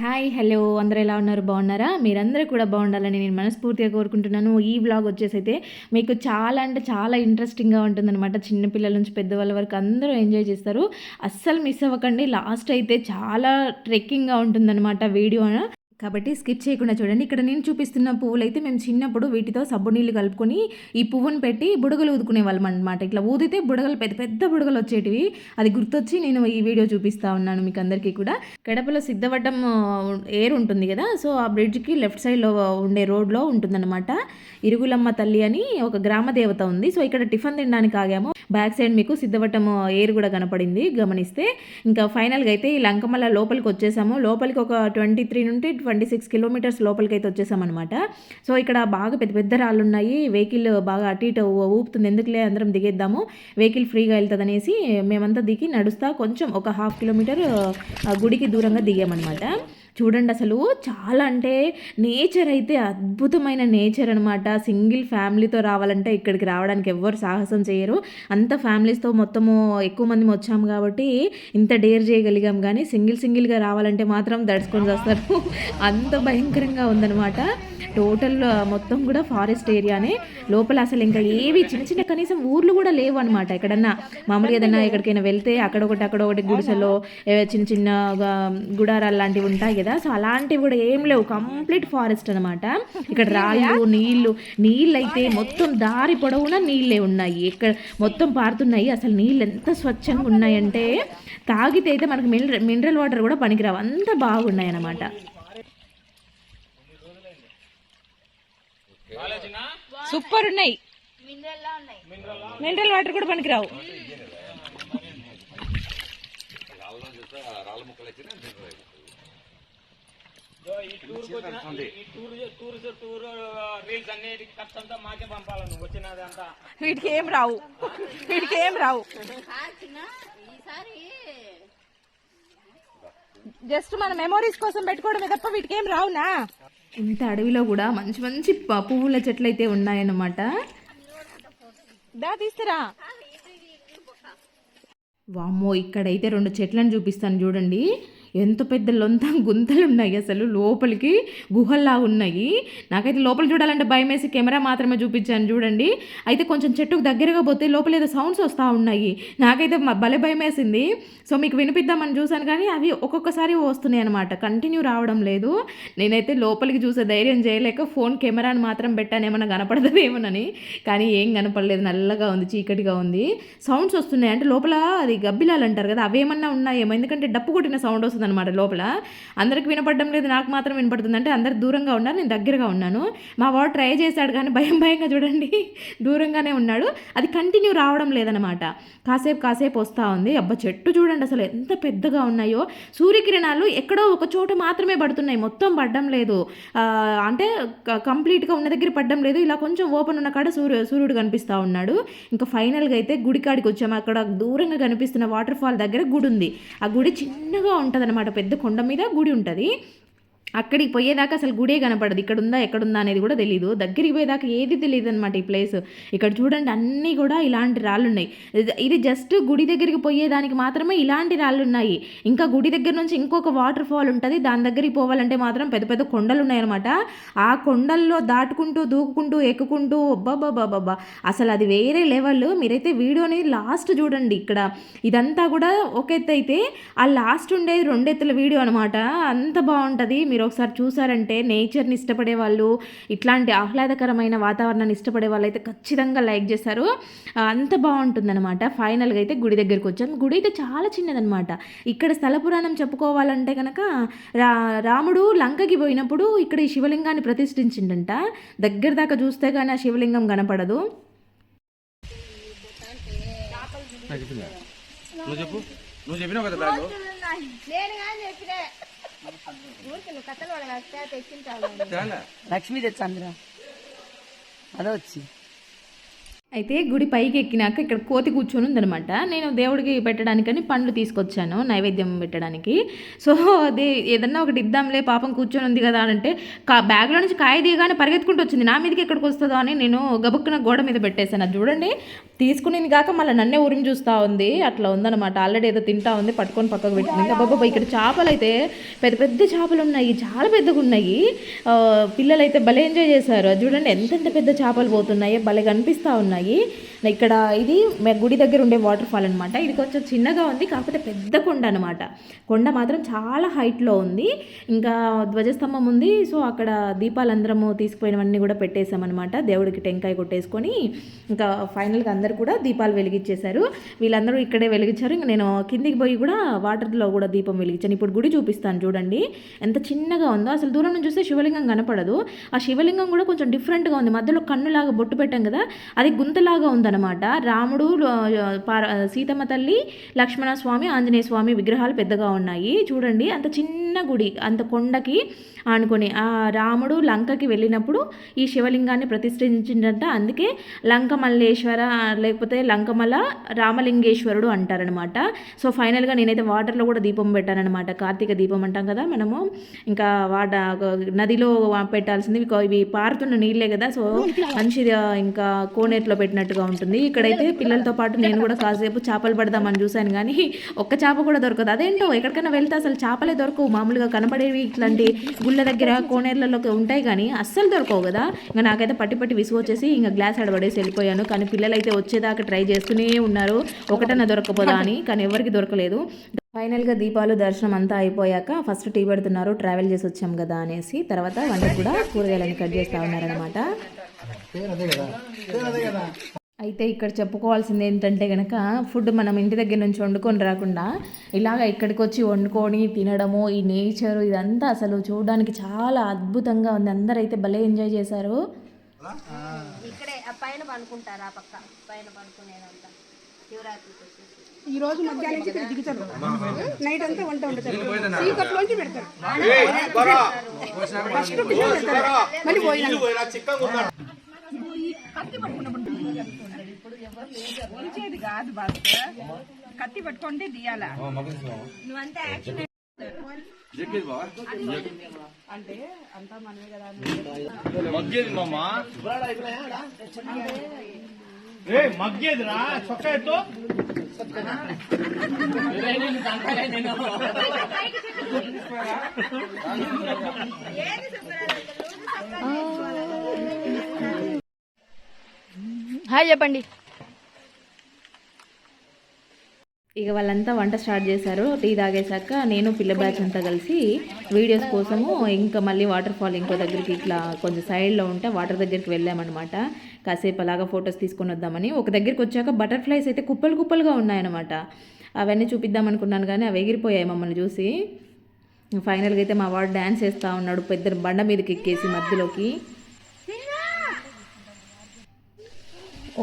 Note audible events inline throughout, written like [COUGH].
Hi hello. అందరూ ఎలా ఉన్నారు? బాగున్నారా? మీరందరూ కూడా బాగుండాలని నేను మనస్ఫూర్తిగా కోరుకుంటున్నాను. ఈ బ్లాగ్ వచ్చేసి అయితే మీకు చాలా అంటే చాలా ఇంట్రెస్టింగ్గా ఉంటుందన్నమాట. చిన్నపిల్లల నుంచి పెద్దవాళ్ళ వరకు అందరూ ఎంజాయ్ చేస్తారు. అస్సలు మిస్ అవ్వకండి. లాస్ట్ అయితే చాలా ట్రెక్కింగ్గా ఉంటుందన్నమాట వీడియో కాబట్టి స్కిప్ చేయకుండా చూడండి. ఇక్కడ నేను చూపిస్తున్న పువ్వులు అయితే మేము చిన్నప్పుడు వీటితో సబ్బు నీళ్ళు కలుపుకొని ఈ పువ్వును పెట్టి బుడగలు ఊదుకునే వాళ్ళం అనమాట ఇట్లా ఊదితే బుడగలు పెద్ద పెద్ద బుడగలు వచ్చేటివి. అది గుర్తొచ్చి నేను ఈ వీడియో చూపిస్తా ఉన్నాను మీకు అందరికీ కూడా. కడపలో సిద్ధవటం ఎయిర్ ఉంటుంది కదా సో ఆ బ్రిడ్జ్కి లెఫ్ట్ సైడ్లో ఉండే రోడ్లో ఉంటుందన్నమాట. ఇరుగులమ్మ తల్లి అని ఒక గ్రామ దేవత ఉంది. సో ఇక్కడ టిఫిన్ తినడానికి ఆగాము. బ్యాక్ సైడ్ మీకు సిద్ధవటం ఎయిర్ కూడా కనపడింది గమనిస్తే. ఇంకా ఫైనల్గా అయితే ఈ లంకమల్ల లోపలికి వచ్చేసాము. లోపలికి ఒక ట్వంటీ త్రీ నుండి ట్వంటీ సిక్స్ కిలోమీటర్స్ లోపలికైతే వచ్చేసామన్నమాట. సో ఇక్కడ బాగా పెద్ద పెద్ద రాళ్ళు ఉన్నాయి వెహికల్ బాగా అటు ఇటు ఊపుతుంది. ఎందుకులే? అందరం దిగేద్దాము. వెహికల్ ఫ్రీగా వెళ్తుంది అనేసి మేమంతా దిగి నడుస్తా కొంచెం ఒక హాఫ్ కిలోమీటర్ గుడికి దూరంగా దిగామన్నమాట. చూడండి అసలు చాలా అంటే నేచర్ అయితే అద్భుతమైన నేచర్ అనమాట సింగిల్ ఫ్యామిలీతో రావాలంటే ఇక్కడికి రావడానికి ఎవ్వరు సాహసం చేయరు. అంత ఫ్యామిలీస్తో మొత్తము ఎక్కువ మంది వచ్చాము కాబట్టి ఇంత డేర్ చేయగలిగాం కానీ సింగిల్ సింగిల్గా రావాలంటే మాత్రం దడుచుకొని వస్తారు. అంత భయంకరంగా ఉందనమాట టోటల్ మొత్తం కూడా ఫారెస్ట్ ఏరియానే. లోపల అసలు ఇంకా ఏవి చిన్న చిన్న కనీసం ఊర్లు కూడా లేవు అనమాట ఎక్కడన్నా. మామూలుగా ఏదన్నా ఎక్కడికైనా వెళ్తే అక్కడ ఒకటి అక్కడ ఒకటి గుడిసెలో చిన్న చిన్న గుడారాలు లాంటివి ఉంటాయి కదా. సో అలాంటివి కూడా ఏం లేవు. కంప్లీట్ ఫారెస్ట్ అనమాట ఇక్కడ రాళ్ళు నీళ్ళు నీళ్ళు అయితే మొత్తం దారి పొడవునా నీళ్ళే ఉన్నాయి. ఇక్కడ మొత్తం పారుతున్నాయి. అసలు నీళ్ళు ఎంత స్వచ్ఛంగా ఉన్నాయంటే తాగితే అయితే మనకు మినరల్ మినరల్ వాటర్ కూడా పనికిరావు. అంత బాగున్నాయి అన్నమాట. సూపర్ ఉన్నాయి. మినరల్ వాటర్ కూడా పనికిరావు. ఈ టూర్ వచ్చిన ఈ టూర్ టూర్ టూర్ రీల్స్ అన్ని ఖర్చు అంతా మాకే పంపాలి నువ్వు వచ్చినది అంతా. వీటికి ఏం రావు. వీటికి ఏం రావు. జస్ట్ మన మెమోరీస్ కోసం పెట్టుకోవడమే తప్ప వీటికి ఏం రావునా? ఇంత అడవిలో కూడా మంచి మంచి పువ్వుల చెట్లు అయితే ఉన్నాయన్నమాట. దా తీస్తారా. వామ్మో ఇక్కడైతే రెండు చెట్లను చూపిస్తాను చూడండి. ఎంత పెద్ద లొంత గుంతలు ఉన్నాయి అసలు లోపలికి గుహల్లా ఉన్నాయి. నాకైతే లోపల చూడాలంటే భయం వేసి కెమెరా మాత్రమే చూపించాను చూడండి. అయితే కొంచెం చెట్టుకు దగ్గరగా పోతే లోపల ఏదో సౌండ్స్ వస్తూ ఉన్నాయి. నాకైతే భలే భయం వేసింది సో మీకు వినిపిద్దామని చూశాను కానీ అవి ఒక్కొక్కసారి వస్తున్నాయి అనమాట కంటిన్యూ రావడం లేదు. నేనైతే లోపలికి చూసే ధైర్యం చేయలేక ఫోన్ కెమెరాని మాత్రం పెట్టాను. కనపడదు కనపడదేమోనని కానీ ఏం కనపడలేదు. నల్లగా ఉంది చీకటిగా ఉంది. సౌండ్స్ వస్తున్నాయి. అంటే లోపల అది గబ్బిలాలు అంటారు కదా అవేమన్నా ఉన్నాయేమో. ఎందుకంటే డప్పు కొట్టిన సౌండ్ వస్తుంది. అనమాట లోపల. అందరికి వినపడడం లేదు నాకు మాత్రం వినపడుతుంది. అంటే అందరు దూరంగా ఉన్నారు నేను దగ్గరగా ఉన్నాను. మా వాడు ట్రై చేశాడు కానీ భయం భయంగా చూడండి దూరంగానే ఉన్నాడు. అది కంటిన్యూ రావడం లేదనమాట కాసేపు కాసేపు వస్తూ ఉంది. అబ్బా చెట్టు చూడండి అసలు ఎంత పెద్దగా ఉన్నాయో. సూర్యకిరణాలు ఎక్కడో ఒక చోట మాత్రమే పడుతున్నాయి. మొత్తం పడడం లేదు. అంటే కంప్లీట్గా ఉన్న దగ్గర పడడం లేదు. ఇలా కొంచెం ఓపెన్ ఉన్న కాడ సూర్యు సూర్యుడు కనిపిస్తూ ఉన్నాడు. ఇంకా ఫైనల్గా అయితే గుడి కాడికి వచ్చాము. అక్కడ దూరంగా కనిపిస్తున్న వాటర్ ఫాల్ దగ్గర గుడి ఉంది. ఆ గుడి చిన్నగా ఉంటుంది పెద్ద కొండ మీద గుడి ఉంటుంది. అక్కడికి పోయేదాకా అసలు గుడే కనపడదు. ఇక్కడ ఉందా ఎక్కడుందా అనేది కూడా తెలియదు దగ్గరికి పోయేదాకా ఏది తెలియదు అనమాట ఈ ప్లేస్ ఇక్కడ చూడండి అన్నీ కూడా ఇలాంటి రాళ్ళు ఉన్నాయి ఇది- జస్ట్ గుడి దగ్గరికి పోయేదానికి మాత్రమే ఇలాంటి రాళ్ళు ఉన్నాయి ఇంకా గుడి దగ్గర నుంచి ఇంకొక వాటర్ ఫాల్ ఉంటుంది. దాని దగ్గరికి పోవాలంటే మాత్రం పెద్ద పెద్ద కొండలు ఉన్నాయన్నమాట ఆ కొండల్లో దాటుకుంటూ దూకుకుంటూ ఎక్కుకుంటూ బాబా అసలు అది వేరే లెవెల్ మీరైతే వీడియోని లాస్ట్ చూడండి ఇక్కడ. ఇదంతా కూడా ఒక ఎత్తు అయితే ఆ లాస్ట్ ఉండేది రెండెత్తుల వీడియో అనమాట అంత బాగుంటుంది. మీరు ఒకసారి చూసారంటే నేచర్ని ఇష్టపడే వాళ్ళు ఇట్లాంటి ఆహ్లాదకరమైన వాతావరణాన్ని ఇష్టపడే వాళ్ళు అయితే ఖచ్చితంగా లైక్ చేస్తారు ఆ, అంత బాగుంటుందన్నమాట. ఫైనల్గా అయితే గుడి దగ్గరికి వచ్చాం. గుడి అయితే చాలా చిన్నదనమాట ఇక్కడ స్థల పురాణం చెప్పుకోవాలంటే కనుక రా రాముడు లంకకి పోయినప్పుడు ఇక్కడ ఈ శివలింగాన్ని ప్రతిష్ఠించిండంట. దగ్గర దాకా చూస్తే కానీ ఆ శివలింగం కనపడదు. నువ్వు చెప్పు. నువ్వు చెప్పినావు కదా బ్యాగ్ నేను కానీ చెప్పినే. లక్ష్మీ తెచ్చంద్ర. అదే వచ్చి. అయితే గుడి పైకి ఎక్కినాక ఇక్కడ కోతి కూర్చొని ఉందనమాట నేను దేవుడికి పెట్టడానికని పండ్లు తీసుకొచ్చాను నైవేద్యం పెట్టడానికి. సో అది ఏదన్నా ఒకటి ఇద్దాంలే పాపం కూర్చొని ఉంది కదా అని అంటే కా బ్యాగ్లో నుంచి కాయ తీయగానే పరిగెత్తుకుంటూ వచ్చింది. నా మీదకి ఎక్కడికి వస్తుందో అని నేను గబుక్కున గోడ మీద పెట్టేశాను. అది చూడండి తీసుకునేది కాక మళ్ళీ నన్నే ఉరిమి చూస్తూ ఉంది. అట్లా ఉందన్నమాట. ఆల్రెడీ ఏదో తింటా ఉంది పట్టుకొని పక్కకు పెట్టింది. ఇంకా బాబా ఇక్కడ చేపలు అయితే పెద్ద పెద్ద చేపలు ఉన్నాయి చాలా పెద్దగా ఉన్నాయి. పిల్లలు అయితే భలే ఎంజాయ్ చేశారు. అది చూడండి ఎంతెంత పెద్ద చేపలు పోతున్నాయో భలే కనిపిస్తూ ఉన్నాయి. ఉన్నాయి ఇక్కడ ఇది గుడి దగ్గర ఉండే వాటర్ ఫాల్ అనమాట ఇది కొంచెం చిన్నగా ఉంది కాకపోతే పెద్ద కొండ అనమాట కొండ మాత్రం చాలా హైట్లో ఉంది. ఇంకా ధ్వజస్తంభం ఉంది. సో అక్కడ దీపాలందరము తీసుకుపోయినవన్నీ కూడా పెట్టేశామన్నమాట. దేవుడికి టెంకాయ కొట్టేసుకొని ఇంకా ఫైనల్గా అందరు కూడా దీపాలు వెలిగించేశారు. వీళ్ళందరూ ఇక్కడే వెలిగించారు. ఇంకా నేను కిందికి పోయి కూడా వాటర్లో కూడా దీపం వెలిగించాను. ఇప్పుడు గుడి చూపిస్తాను చూడండి. ఎంత చిన్నగా ఉందో. అసలు దూరం నుంచి చూస్తే శివలింగం కనపడదు. ఆ శివలింగం కూడా కొంచెం డిఫరెంట్గా ఉంది. మధ్యలో కన్నులాగా బొట్టు పెట్టాం కదా అది గుంతలాగా ఉంది ఉందన్నమాట. రాముడు సీతమ్మ తల్లి లక్ష్మణ స్వామి ఆంజనేయ స్వామి విగ్రహాలు పెద్దగా ఉన్నాయి. చూడండి అంత చిన్న గుడి అంత కొండకి అనుకుని ఆ రాముడు లంకకి వెళ్ళినప్పుడు ఈ శివలింగాన్ని ప్రతిష్ఠించిందంట అందుకే లంకమల్లేశ్వర లేకపోతే లంకమల రామలింగేశ్వరుడు అంటారనమాట. సో ఫైనల్గా నేనైతే వాటర్లో కూడా దీపం పెట్టానమాట కార్తీక దీపం అంటాం కదా మనము. ఇంకా వాట నదిలో పెట్టాల్సింది ఇవి పారుతున్న నీళ్ళే కదా. సో మంచిగా ఇంకా కోనేట్లో పెట్టినట్టుగా ఉంటుంది. ఇక్కడైతే పిల్లలతో పాటు నేను కూడా కాసేపు చేపలు పడదామని చూశాను కానీ ఒక్క చేప కూడా దొరకదు. అదేంటో ఎక్కడికైనా వెళ్తే అసలు చేపలే దొరకవు. మామూలుగా కనపడేవి ఇట్లాంటి గుళ్ళ దగ్గర కోనేర్లలోకి ఉంటాయి కానీ అస్సలు దొరకవు కదా. ఇంకా నాకైతే పట్టి పట్టి విసుగు వచ్చేసి ఇంకా గ్లాస్ అడబడేసి వెళ్ళిపోయాను. కానీ పిల్లలైతే వచ్చేదాకా ట్రై చేస్తూనే ఉన్నారు. ఒకటన్నా దొరకపోదా అని కానీ ఎవరికి దొరకలేదు. ఫైనల్గా దీపాలు దర్శనం అంతా అయిపోయాక ఫస్ట్ టీ పెడుతున్నారు ట్రావెల్ చేసి వచ్చాం కదా అనేసి. తర్వాత వంట కూడా కూరగాయలని కట్ చేస్తూ ఉన్నారనమాట అయితే ఇక్కడ చెప్పుకోవాల్సింది ఏంటంటే కనుక ఫుడ్ మనం ఇంటి దగ్గర నుంచి వండుకొని రాకుండా ఇలాగ ఇక్కడికి వచ్చి వండుకొని తినడము ఈ నేచర్ ఇదంతా అసలు చూడడానికి చాలా అద్భుతంగా ఉంది. అందరూ అయితే భలే ఎంజాయ్ చేశారు. ఇక్కడే పైన పనుకుంటారు ఆ పక్క పైన పనుకునేదంతా శివరాత్రికి ఈ రోజు మధ్యాహ్నం నుంచి ఇక్కడ దిగుతారు. నైట్ అంతా వంట వండుతారు. చీకట్లోంచి పెడతారు. ఫస్ట్ టిఫిన్ పెడతారు. మళ్ళీ పోయినా. ఇచ్చేది కాదు భాస్కర్. కత్తి పట్టుకుంటే తీయాలా నువ్వంతా యాక్షన్ అంటే అంతా మనమే కదా మగ్గేది మామ. ఏ మగ్గేది రా చొక్కా ఎత్తు. హాయ్ చెప్పండి. ఇక వాళ్ళంతా వంట స్టార్ట్ చేశారు టీ తాగేశాక నేను పిల్ల బ్యాచ్ అంతా కలిసి వీడియోస్ కోసము ఇంకా మళ్ళీ వాటర్ ఫాల్ ఇంకో దగ్గరికి ఇట్లా కొంచెం సైడ్లో ఉంటే వాటర్ దగ్గరికి వెళ్ళామన్నమాట. కాసేపు అలాగా ఫొటోస్ తీసుకొని వద్దామని. ఒక దగ్గరికి వచ్చాక బటర్ఫ్లైస్ అయితే కుప్పలు కుప్పలుగా ఉన్నాయన్నమాట. అవన్నీ చూపిద్దాం అనుకున్నాను కానీ అవి ఎగిరిపోయాయి మమ్మల్ని చూసి. ఫైనల్గా అయితే మా వాడు డ్యాన్స్ చేస్తూ ఉన్నాడు పెద్ద బండ మీదకి ఎక్కేసి మధ్యలోకి.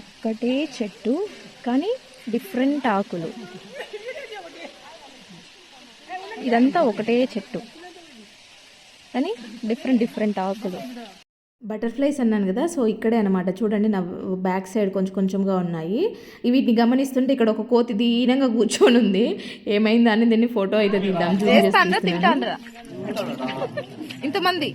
ఒక్కటే చెట్టు కానీ డిఫరెంట్ ఆకులు. ఇదంతా ఒకటే చెట్టు. కానీ డిఫరెంట్ డిఫరెంట్ ఆకులు. బటర్ఫ్లైస్ అన్నాను కదా సో ఇక్కడే అనమాట చూడండి నా బ్యాక్ సైడ్ కొంచెం కొంచెంగా ఉన్నాయి. వీటిని గమనిస్తుంటే ఇక్కడ ఒక కోతి దీనంగా కూర్చొని ఉంది. ఏమైందా అని దీన్ని ఫోటో అయితే తీద్దాం. ఇంతమంది.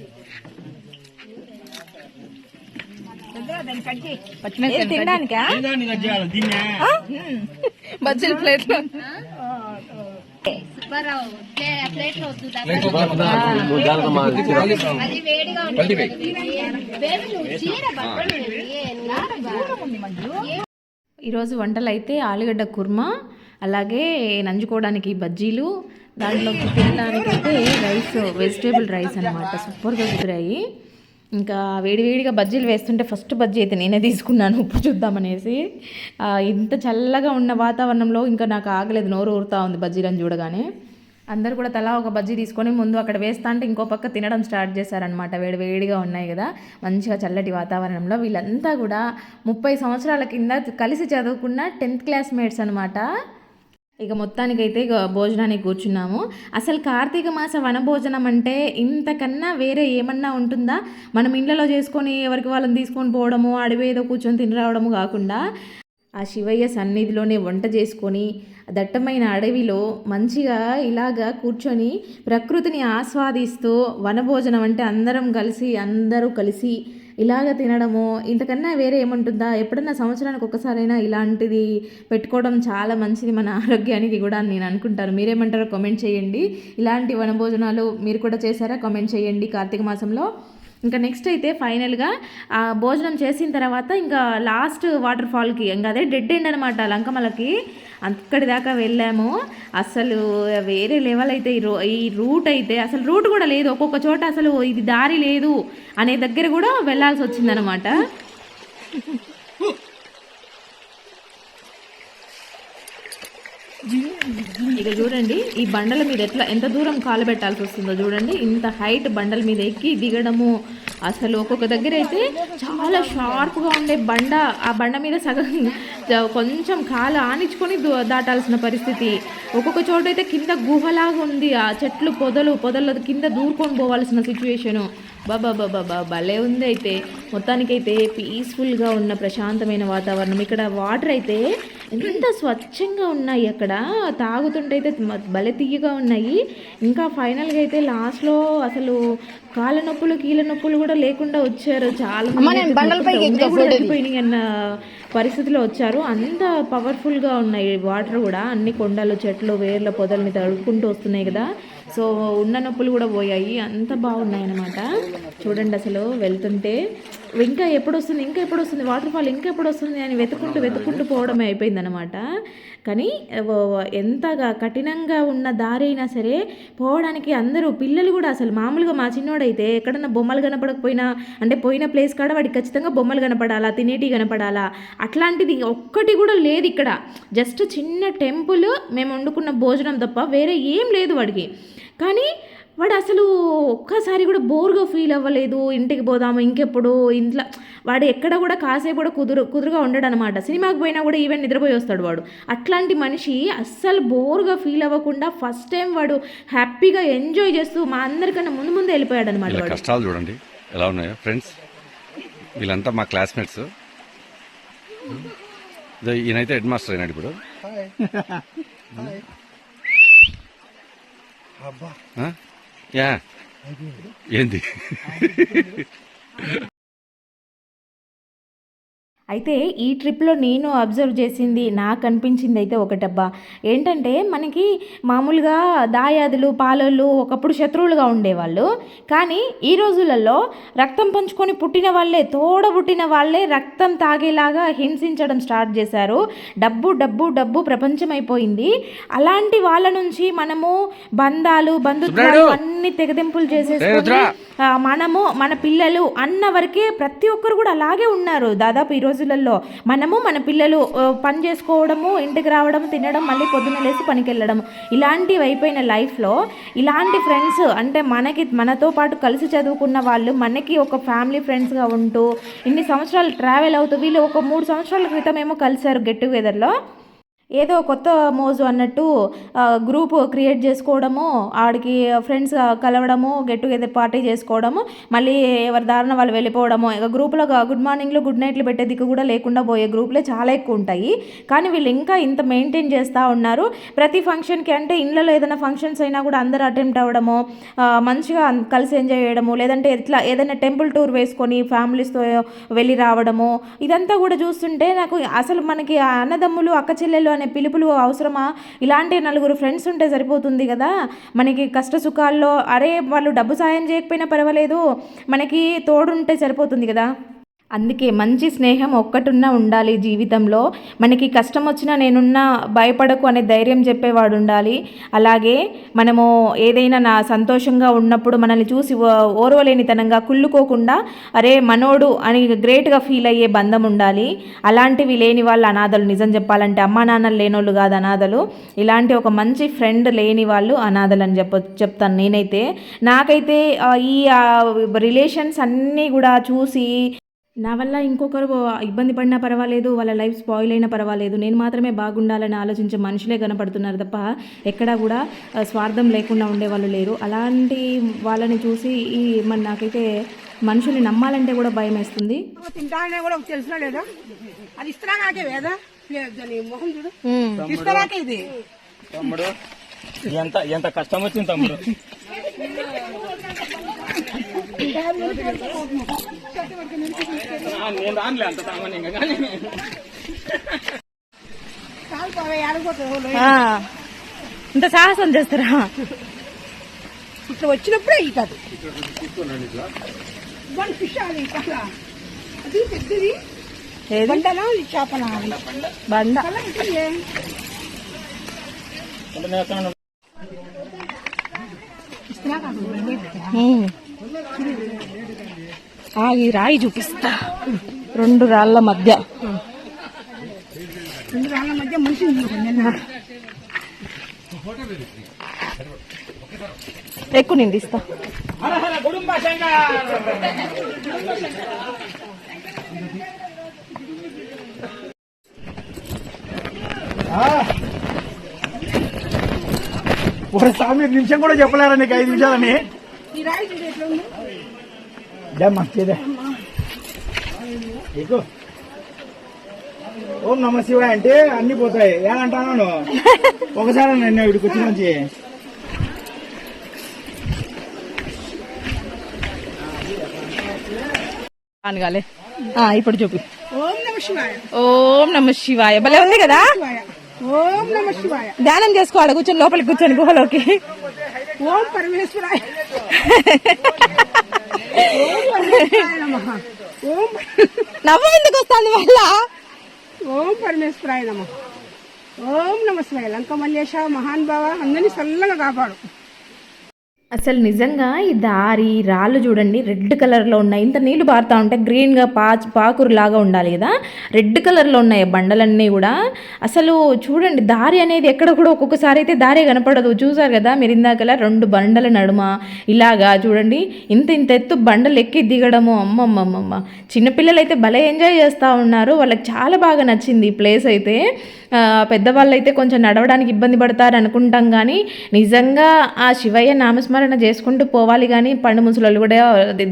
తినడానికా? బజ్జీల ప్లేట్లో. ఈరోజు వంటలు అయితే ఆలుగడ్డ కుర్మా అలాగే నంజుకోవడానికి బజ్జీలు దాంట్లోకి తినడానికి అయితే రైస్ వెజిటేబుల్ రైస్ అనమాట సూపర్గా కుదిరాయి. ఇంకా వేడివేడిగా బజ్జీలు వేస్తుంటే ఫస్ట్ బజ్జీ అయితే నేనే తీసుకున్నాను ఉప్పు చూద్దామనేసి ఇంత చల్లగా ఉన్న వాతావరణంలో ఇంకా నాకు ఆగలేదు నోరు ఊరుతా ఉంది బజ్జీలను చూడగానే. అందరు కూడా తలా ఒక బజ్జీ తీసుకొని ముందు అక్కడ వేస్తా అంటే ఇంకో పక్క తినడం స్టార్ట్ చేశారనమాట వేడివేడిగా ఉన్నాయి కదా మంచిగా చల్లటి వాతావరణంలో. వీళ్ళంతా కూడా ముప్పై సంవత్సరాల కింద కలిసి చదువుకున్న టెన్త్ క్లాస్మేట్స్ అనమాట ఇక మొత్తానికైతే భోజనానికి కూర్చున్నాము. అసలు కార్తీక మాస వనభోజనం అంటే ఇంతకన్నా వేరే ఏమన్నా ఉంటుందా? మనం ఇండ్లలో చేసుకొని ఎవరికి వాళ్ళని తీసుకొని పోవడము అడవి ఏదో కూర్చొని తిని రావడము కాకుండా ఆ శివయ్య సన్నిధిలోనే వంట చేసుకొని దట్టమైన అడవిలో మంచిగా ఇలాగా కూర్చొని ప్రకృతిని ఆస్వాదిస్తూ వనభోజనం అంటే అందరం కలిసి అందరూ కలిసి ఇలాగ తినడము ఇంతకన్నా వేరే ఏముంటుందా? ఎప్పుడన్నా సంవత్సరానికి ఒక్కసారైనా ఇలాంటిది పెట్టుకోవడం చాలా మంచిది మన ఆరోగ్యానికి కూడా నేను అనుకుంటాను. మీరేమంటారో కామెంట్ చేయండి. ఇలాంటి వనభోజనాలు మీరు కూడా చేశారా? కామెంట్ చేయండి కార్తీక మాసంలో. ఇంకా నెక్స్ట్ అయితే ఫైనల్గా ఆ భోజనం చేసిన తర్వాత ఇంకా లాస్ట్ వాటర్ ఫాల్కి ఇంకా అదే డెడ్ ఎండ్ అనమాట లంకమలకి. అక్కడి దాకా వెళ్ళాము. అసలు వేరే లెవెల్ అయితే ఈ రో ఈ రూట్ అయితే అసలు రూట్ కూడా లేదు. ఒక్కొక్క చోట అసలు ఇది దారి లేదు అనే దగ్గర కూడా వెళ్ళాల్సి వచ్చిందనమాట ఇక చూడండి ఈ బండల మీద ఎట్లా ఎంత దూరం కాలు పెట్టాల్సి వస్తుందో చూడండి. ఇంత హైట్ బండల మీద ఎక్కి దిగడము. అసలు ఒక్కొక్క దగ్గర అయితే చాలా షార్ప్గా ఉండే బండ ఆ బండ మీద సగం [LAUGHS] కొంచెం కాలు ఆనించుకొని దాటాల్సిన పరిస్థితి. ఒక్కొక్క చోట అయితే కింద గుహలాగా ఉంది. ఆ చెట్లు పొదలు పొదల కింద దూరుకొని పోవాల్సిన సిచ్యువేషను బాబా బాబా బా భలే ఉంది అయితే. మొత్తానికైతే పీస్ఫుల్గా ఉన్న ప్రశాంతమైన వాతావరణం. ఇక్కడ వాటర్ అయితే ఎంత స్వచ్ఛంగా ఉన్నాయి అక్కడ. తాగుతుంటే అయితే భలే తీయగా ఉన్నాయి. ఇంకా ఫైనల్గా అయితే లాస్ట్లో అసలు కాళ్ళ నొప్పులు కీళ్ళ నొప్పులు కూడా లేకుండా వచ్చారు. చాలా తగ్గిపోయినాయి అన్న పరిస్థితిలో వచ్చారు. అంత పవర్ఫుల్గా ఉన్నాయి వాటర్ కూడా. అన్ని కొండలు చెట్లు వేర్ల పొదల్ని తడుపుకుంటూ వస్తున్నాయి కదా. సో ఉన్న నొప్పులు కూడా పోయాయి. అంత బాగున్నాయి అనమాట చూడండి అసలు వెళ్తుంటే. ఇంకా ఎప్పుడు వస్తుంది ఇంకా ఎప్పుడు వస్తుంది వాటర్ ఫాల్ ఇంకా ఎప్పుడు వస్తుంది అని వెతుకుంటూ వెతుకుంటూ పోవడమే అయిపోయిందనమాట కానీ ఎంతగా కఠినంగా ఉన్న దారి అయినా సరే పోవడానికి అందరూ పిల్లలు కూడా అసలు మామూలుగా మా చిన్నోడైతే ఎక్కడన్నా బొమ్మలు కనపడకపోయినా అంటే పోయిన ప్లేస్ కాడ వాడికి ఖచ్చితంగా బొమ్మలు కనపడాలా తినేటి కనపడాలా? అట్లాంటిది ఒక్కటి కూడా లేదు ఇక్కడ. జస్ట్ చిన్న టెంపుల్ మేము వండుకున్న భోజనం తప్ప వేరే ఏం లేదు వాడికి. కానీ వాడు అసలు ఒక్కసారి కూడా బోర్గా ఫీల్ అవ్వలేదు. ఇంటికి పోదాము ఇంకెప్పుడు ఇంట్లో వాడు ఎక్కడ కూడా కాసేపు కూడా కుదురు కుదురుగా ఉండడు అనమాట సినిమాకి పోయినా కూడా ఈవెన్ నిద్రపోయి వస్తాడు వాడు. అట్లాంటి మనిషి అస్సలు బోర్గా ఫీల్ అవ్వకుండా ఫస్ట్ టైం వాడు హ్యాపీగా ఎంజాయ్ చేస్తూ మా అందరికన్నా ముందు ముందే వెళ్ళిపోయాడు అనమాట కష్టాలు చూడండి. ఎలా ఉన్నాయో ఫ్రెండ్స్? వీళ్ళంతా మా క్లాస్మేట్స్. ఈయనైతే హెడ్ మాస్టర్ అయినాడు ఇప్పుడు? యా. ఏంది? అయితే ఈ ట్రిప్లో నేను అబ్జర్వ్ చేసింది నాకు అనిపించింది అయితే ఒకటబ్బా. ఏంటంటే మనకి మామూలుగా దాయాదులు పాలోళ్ళు ఒకప్పుడు శత్రువులుగా ఉండేవాళ్ళు. కానీ ఈ రోజులలో రక్తం పంచుకొని పుట్టిన వాళ్ళే తోడ పుట్టిన వాళ్ళే రక్తం తాగేలాగా హింసించడం స్టార్ట్ చేశారు. డబ్బు డబ్బు డబ్బు ప్రపంచం అయిపోయింది అలాంటి వాళ్ళ నుంచి మనము బంధాలు బంధుత్వాలు అన్ని తెగదెంపులు చేసేసుకొని మనము మన పిల్లలు అన్న వరకే ప్రతి ఒక్కరు కూడా అలాగే ఉన్నారు. దాదాపు ఈ రోజులలో మనము మన పిల్లలు పని చేసుకోవడము ఇంటికి రావడం తినడం మళ్ళీ పొద్దున్న లేసి పనికి వెళ్ళడం ఇలాంటివి అయిపోయిన లైఫ్లో ఇలాంటి ఫ్రెండ్స్ అంటే మనకి మనతో పాటు కలిసి చదువుకున్న వాళ్ళు మనకి ఒక ఫ్యామిలీ ఫ్రెండ్స్గా ఉంటూ ఇన్ని సంవత్సరాలు ట్రావెల్ అవుతూ వీళ్ళు ఒక మూడు సంవత్సరాల క్రితం ఏమో కలిశారు గెట్ టుగెదర్లో. ఏదో కొత్త మోజు అన్నట్టు గ్రూప్ క్రియేట్ చేసుకోవడము ఆడికి ఫ్రెండ్స్ కలవడము గెట్ టుగెదర్ పార్టీ చేసుకోవడము మళ్ళీ ఎవరి దారిన వాళ్ళు వెళ్ళిపోవడము ఇక గ్రూప్లో గుడ్ మార్నింగ్లు గుడ్ నైట్లు పెట్టే దిక్కు కూడా లేకుండా పోయే గ్రూప్లే చాలా ఎక్కువ ఉంటాయి. కానీ వీళ్ళు ఇంకా ఇంత మెయింటైన్ చేస్తూ ఉన్నారు. ప్రతి ఫంక్షన్కి అంటే ఇళ్ళలో ఏదైనా ఫంక్షన్స్ అయినా కూడా అందరూ అటెంప్ట్ అవ్వడము మంచిగా కలిసి ఎంజాయ్ చేయడము లేదంటే ఇట్లా ఏదైనా టెంపుల్ టూర్ వేసుకొని ఫ్యామిలీస్తో వెళ్ళి రావడము ఇదంతా కూడా చూస్తుంటే నాకు అసలు మనకి అన్నదమ్ములు అక్క చెల్లెలు అనే పిలుపులు అవసరమా? ఇలాంటి నలుగురు ఫ్రెండ్స్ ఉంటే సరిపోతుంది కదా? మనకి కష్ట సుఖాల్లో అరే వాళ్ళు డబ్బు సాయం చేయకపోయినా పర్వాలేదు. మనకి తోడుంటే సరిపోతుంది కదా? అందుకే మంచి స్నేహం ఒక్కటున్నా ఉండాలి జీవితంలో. మనకి కష్టం వచ్చినా నేనున్నా భయపడకు అనే ధైర్యం చెప్పేవాడు ఉండాలి అలాగే మనము ఏదైనా నా సంతోషంగా ఉన్నప్పుడు మనల్ని చూసి ఓ- ఓర్వలేనితనంగా కుళ్ళుకోకుండా అరే మనోడు అని గ్రేట్గా ఫీల్ అయ్యే బంధం ఉండాలి అలాంటివి లేని వాళ్ళు అనాథలు నిజం చెప్పాలంటే అమ్మా నాన్నలు లేనోళ్ళు కాదు అనాథలు. ఇలాంటి ఒక మంచి ఫ్రెండ్ లేని వాళ్ళు అనాథలు అని చెప్ప చెప్తాను నేనైతే. నాకైతే ఈ రిలేషన్స్ అన్నీ కూడా చూసి నా వల్ల ఇంకొకరు ఇబ్బంది పడినా పర్వాలేదు వాళ్ళ లైఫ్ స్పాయిల్ అయినా పర్వాలేదు. నేను మాత్రమే బాగుండాలని ఆలోచించే మనుషులే కనపడుతున్నారు తప్ప ఎక్కడా కూడా స్వార్థం లేకుండా ఉండేవాళ్ళు లేరు. అలాంటి వాళ్ళని చూసి ఈ మన నాకైతే మనుషుల్ని నమ్మాలంటే కూడా భయం వేస్తుంది. తింటానే కూడా తెలిసినా లేదా? అది ఇస్తున్నా నాకే వేదా? లేదు దాని మొహం చూడు. ఇస్తానాకే ఇది. తమ్ముడు ఎంత ఎంత కష్టం వచ్చింది తమ్ముడు. నేను రానులే అంత సామాన్యంగా కానీ ఇంత సాహసం చేస్తారా? ఇట్లా వచ్చినప్పుడే ఈ కాదు అది పెద్దది. బండ. ఇస్తున్నా ఈ రాయి చూపిస్తా. రెండు రాళ్ళ మధ్య. రెండు రాళ్ళ మధ్య మనిషి ఎక్కువ నేను తీస్తా. ఒక స్వామి నిమిషం కూడా చెప్పలేరా నీకు? ఐదు నిమిషాలని? నీకు ఓం నమ శివాయ అంటే అన్ని పోతాయి. ఏమంటాను? ఒకసారి నేను ఇక్కడికి వచ్చి నుంచి అనగాలే ఇప్పుడు చూపి. ఓం నమ శివాయ. ఓం నమ శివాయ. భలే ఉంది కదా? ఓం నమ శివాయ. ధ్యానం చేసుకోవాలి కూర్చొని లోపలికి కూర్చొని గుహలోకి. ఓం పరమేశ్వరాయ. ఓం నవ్వు ఎందుకు వస్తుంది వల్ల ఓం పరమేశ్వరాయ నమ. ఓం నమ శివాయ లంక మల్లేశ మహాన్ బావ అందరినీ చల్లగా కాపాడు. అసలు నిజంగా ఈ దారి రాళ్ళు చూడండి రెడ్ కలర్లో ఉన్నాయి. ఇంత నీళ్ళు పారుతా ఉంటే గ్రీన్గా పాచ్ పాకురు లాగా ఉండాలి కదా. రెడ్ కలర్లో ఉన్నాయి ఆ బండలన్నీ కూడా. అసలు చూడండి దారి అనేది ఎక్కడ కూడా ఒక్కొక్కసారి అయితే దారే కనపడదు. చూసారు కదా మీరు ఇందాకలా రెండు బండల నడుమ ఇలాగా చూడండి. ఇంత ఇంత ఎత్తు బండలు ఎక్కి దిగడము. అమ్మమ్మమ్మమ్మ. చిన్నపిల్లలు అయితే భలే ఎంజాయ్ చేస్తూ ఉన్నారు. వాళ్ళకి చాలా బాగా నచ్చింది ఈ ప్లేస్ అయితే. పెద్దవాళ్ళు అయితే కొంచెం నడవడానికి ఇబ్బంది పడతారు అనుకుంటాం కానీ నిజంగా ఆ శివయ్య నామస్మరణ చేసుకుంటూ పోవాలి కానీ పండు ముసలు కూడా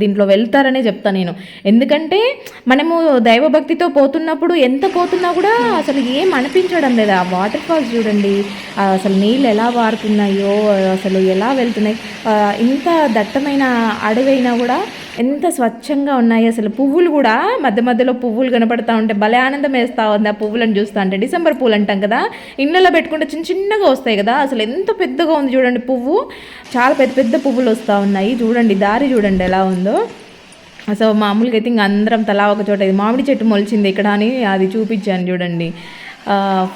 దీంట్లో వెళ్తారనే చెప్తాను నేను. ఎందుకంటే మనము దైవభక్తితో పోతున్నప్పుడు ఎంత పోతున్నా కూడా అసలు ఏం అనిపించడం లేదు. ఆ వాటర్ ఫాల్స్ చూడండి అసలు నీళ్ళు ఎలా వారుతున్నాయో అసలు ఎలా వెళ్తున్నాయి ఇంత దట్టమైన అడవైనా కూడా ఎంత స్వచ్ఛంగా ఉన్నాయి అసలు పువ్వులు కూడా? మధ్య మధ్యలో పువ్వులు కనపడతా ఉంటే భలే ఆనందం వేస్తూ ఉంది ఆ పువ్వులను చూస్తూ అంటే. డిసెంబర్ పూలు అంటాం కదా ఇళ్ళలో పెట్టుకుంటే చిన్న చిన్నగా వస్తాయి కదా. అసలు ఎంత పెద్దగా ఉంది చూడండి పువ్వు. చాలా పెద్ద పెద్ద పువ్వులు వస్తూ ఉన్నాయి. చూడండి దారి చూడండి ఎలా ఉందో. అసలు మామూలుగా అయితే ఇంక అందరం తలా ఒక చోట ఇది మామిడి చెట్టు మొలిచింది ఇక్కడ అని అది చూపించాను చూడండి.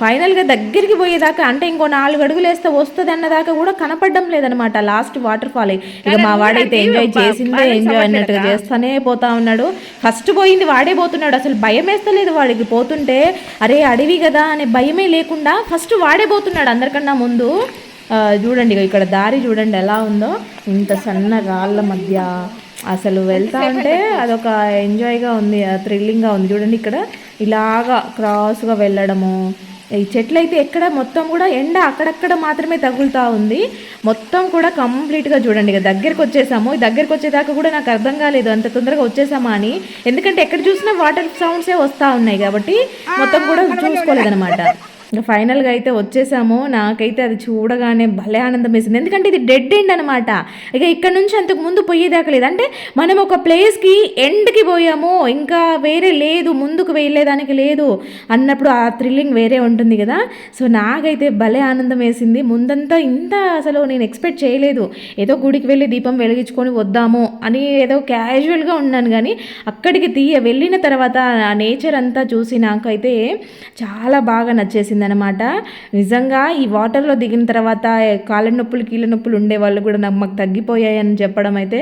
ఫైనల్గా దగ్గరికి పోయేదాకా అంటే ఇంకో నాలుగు అడుగులు వేస్తే వస్తుంది అన్నదాకా కూడా కనపడడం లేదనమాట లాస్ట్ వాటర్ ఫాల్ ఇక మా వాడైతే ఎంజాయ్ చేసిందే ఎంజాయ్ అన్నట్టుగా చేస్తానే పోతా ఉన్నాడు. ఫస్ట్ పోయింది వాడే పోతున్నాడు. అసలు భయం వేస్తలేదు వాడికి. పోతుంటే అరే అడవి కదా అనే భయమే లేకుండా ఫస్ట్ వాడే పోతున్నాడు అందరికన్నా ముందు. చూడండి ఇక్కడ దారి చూడండి ఎలా ఉందో. ఇంత సన్న రాళ్ళ మధ్య అసలు వెళ్తా ఉంటే అదొక ఎంజాయ్గా ఉంది థ్రిల్లింగ్గా ఉంది. చూడండి ఇక్కడ ఇలాగా క్రాస్గా వెళ్ళడము. ఈ చెట్లు అయితే ఎక్కడ మొత్తం కూడా ఎండ అక్కడక్కడ మాత్రమే తగులుతూ ఉంది. మొత్తం కూడా కంప్లీట్గా చూడండి ఇక దగ్గరికి వచ్చేసాము. ఈ దగ్గరికి వచ్చేదాకా కూడా నాకు అర్థం కాలేదు అంత తొందరగా వచ్చేసామా అని. ఎందుకంటే ఎక్కడ చూసినా వాటర్ సౌండ్సే వస్తూ ఉన్నాయి కాబట్టి మొత్తం కూడా చూసుకోలేదన్నమాట. ఇంకా ఫైనల్గా అయితే వచ్చేసాము నాకైతే అది చూడగానే భలే ఆనందం వేసింది. ఎందుకంటే ఇది డెడ్ ఎండ్ అనమాట ఇక ఇక్కడ నుంచి అంతకు ముందు పోయేదాకా లేదు. అంటే మనం ఒక ప్లేస్కి ఎండ్కి పోయాము ఇంకా వేరే లేదు ముందుకు వెళ్ళేదానికి లేదు అన్నప్పుడు ఆ థ్రిల్లింగ్ వేరే ఉంటుంది కదా. సో నాకైతే భలే ఆనందం వేసింది. ముందంతా ఇంత అసలు నేను ఎక్స్పెక్ట్ చేయలేదు. ఏదో గుడికి వెళ్ళి దీపం వెలిగించుకొని వద్దాము అని ఏదో క్యాజువల్గా ఉన్నాను కానీ అక్కడికి తీయ వెళ్ళిన తర్వాత ఆ నేచర్ అంతా చూసి నాకైతే చాలా బాగా నచ్చేసింది. అనమాట నిజంగా ఈ వాటర్లో దిగిన తర్వాత కాళ్ళ నొప్పులు కీళ్ళ నొప్పులు ఉండే వాళ్ళు కూడా నాకు మాకు తగ్గిపోయాయని చెప్పడం అయితే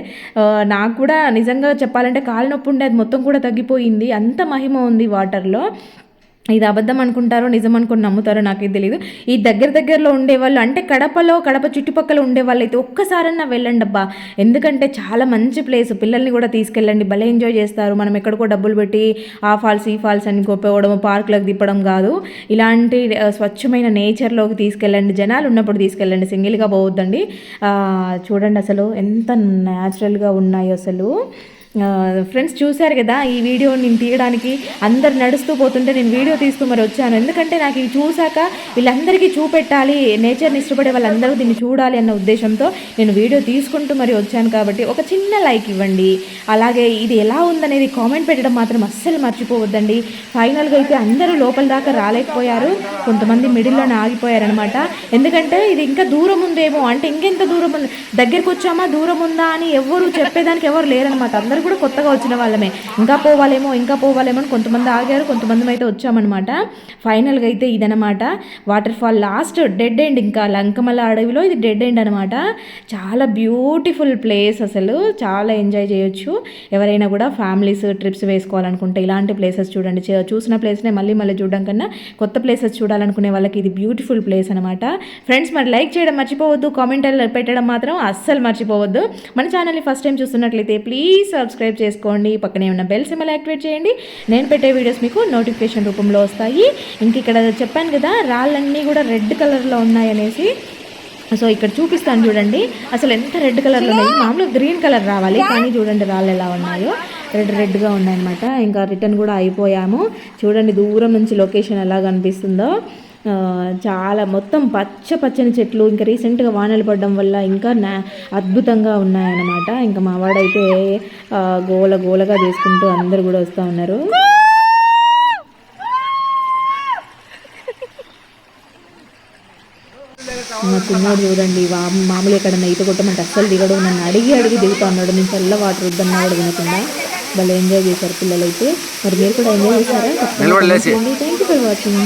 నాకు కూడా నిజంగా చెప్పాలంటే కాళ్ళ నొప్పి ఉండే అది మొత్తం కూడా తగ్గిపోయింది. అంత మహిమ ఉంది వాటర్లో. ఇది అబద్ధం అనుకుంటారో నిజం అనుకుని నమ్ముతారో నాకైతే తెలియదు ఈ దగ్గర దగ్గరలో ఉండేవాళ్ళు అంటే కడపలో కడప చుట్టుపక్కల ఉండే వాళ్ళు అయితే ఒక్కసారన్నా వెళ్ళండి అబ్బా. ఎందుకంటే చాలా మంచి ప్లేస్ పిల్లల్ని కూడా తీసుకెళ్ళండి భలే ఎంజాయ్ చేస్తారు. మనం ఎక్కడికో డబ్బులు పెట్టి ఆ ఫాల్స్ ఈ ఫాల్స్ అని గొప్పవడం పార్కులకు తిప్పడం కాదు. ఇలాంటి స్వచ్ఛమైన నేచర్లోకి తీసుకెళ్ళండి జనాలు ఉన్నప్పుడు తీసుకెళ్ళండి సింగిల్గా పోవద్దండి. చూడండి అసలు ఎంత న్యాచురల్గా ఉన్నాయి అసలు. ఫ్రెండ్స్ చూశారు కదా ఈ వీడియో నేను తీయడానికి. అందరు నడుస్తూ పోతుంటే నేను వీడియో తీస్తూ మరి వచ్చాను. ఎందుకంటే నాకు ఇది చూశాక వీళ్ళందరికీ చూపెట్టాలి. నేచర్ని ఇష్టపడే వాళ్ళందరూ దీన్ని చూడాలి అన్న ఉద్దేశంతో నేను వీడియో తీసుకుంటూ మరి వచ్చాను కాబట్టి ఒక చిన్న లైక్ ఇవ్వండి. అలాగే ఇది ఎలా ఉందనేది కామెంట్ పెట్టడం మాత్రం అస్సలు మర్చిపోవద్దండి. ఫైనల్గా అయితే అందరూ లోపల దాకా రాలేకపోయారు. కొంతమంది మిడిల్లోనే ఆగిపోయారనమాట ఎందుకంటే ఇది ఇంకా దూరం ఉందేమో. అంటే ఇంకెంత దూరం ఉంది దగ్గరికి వచ్చామా దూరం ఉందా అని ఎవరు చెప్పేదానికి ఎవరు లేరనమాట అందరూ కూడా కొత్తగా వచ్చిన వాళ్ళమే. ఇంకా పోవాలేమో ఇంకా పోవాలేమో అని కొంతమంది ఆగారు కొంతమంది అయితే వచ్చామన్నమాట. ఫైనల్గా అయితే ఇదనమాట waterfall last dead end ఇంకా లంకమల అడవిలో ఇది డెడ్ ఎండ్ అనమాట చాలా బ్యూటిఫుల్ ప్లేస్ అసలు. చాలా ఎంజాయ్ చేయొచ్చు. ఎవరైనా కూడా ఫ్యామిలీస్ ట్రిప్స్ వేసుకోవాలనుకుంటే ఇలాంటి ప్లేసెస్ చూడండి. చూసిన ప్లేస్నే మళ్ళీ మళ్ళీ చూడడం కన్నా కొత్త ప్లేసెస్ చూడాలనుకునే వాళ్ళకి ఇది బ్యూటిఫుల్ ప్లేస్ అనమాట ఫ్రెండ్స్ మరి లైక్ చేయడం మర్చిపోవద్దు. కామెంట్ పెట్టడం మాత్రం అస్సలు మర్చిపోవద్దు. మన ఛానల్ని ఫస్ట్ టైం చూస్తున్నట్లయితే ప్లీజ్ సబ్స్క్రైబ్ చేసుకోండి. పక్కనే ఉన్న బెల్ సిమ్మల్ యాక్టివేట్ చేయండి. నేను పెట్టే వీడియోస్ మీకు నోటిఫికేషన్ రూపంలో వస్తాయి. ఇంక ఇక్కడ చెప్పాను కదా రాళ్ళన్నీ కూడా రెడ్ కలర్లో ఉన్నాయనేసి సో ఇక్కడ చూపిస్తాను చూడండి. అసలు ఎంత రెడ్ కలర్లో ఉన్నాయి? మామూలుగా గ్రీన్ కలర్ రావాలి కానీ చూడండి రాళ్ళు ఎలా ఉన్నాయో. రెడ్ రెడ్గా ఉన్నాయన్నమాట. ఇంకా రిటర్న్ కూడా అయిపోయాము. చూడండి దూరం నుంచి లొకేషన్ ఎలా కనిపిస్తుందో. చాలా మొత్తం పచ్చ పచ్చని చెట్లు ఇంకా రీసెంట్గా వానలు పడడం వల్ల ఇంకా నా అద్భుతంగా ఉన్నాయన్నమాట. ఇంకా మా వాడైతే గోల గోలగా చేసుకుంటూ అందరు కూడా వస్తూ ఉన్నారు. మా చూడండి మామూలు ఎక్కడన్నా ఈత కొట్టమంటే అస్సలు దిగడు. నన్ను అడిగి అడిగి దిగుతా ఉన్నాడు. నేను చల్ల వాటర్ వద్దన్నా కూడా వినకుండా. భలే ఎంజాయ్ చేశారు పిల్లలైతే. మరి మీరు కూడా ఎంజాయ్ చేశారా? Thank you for watching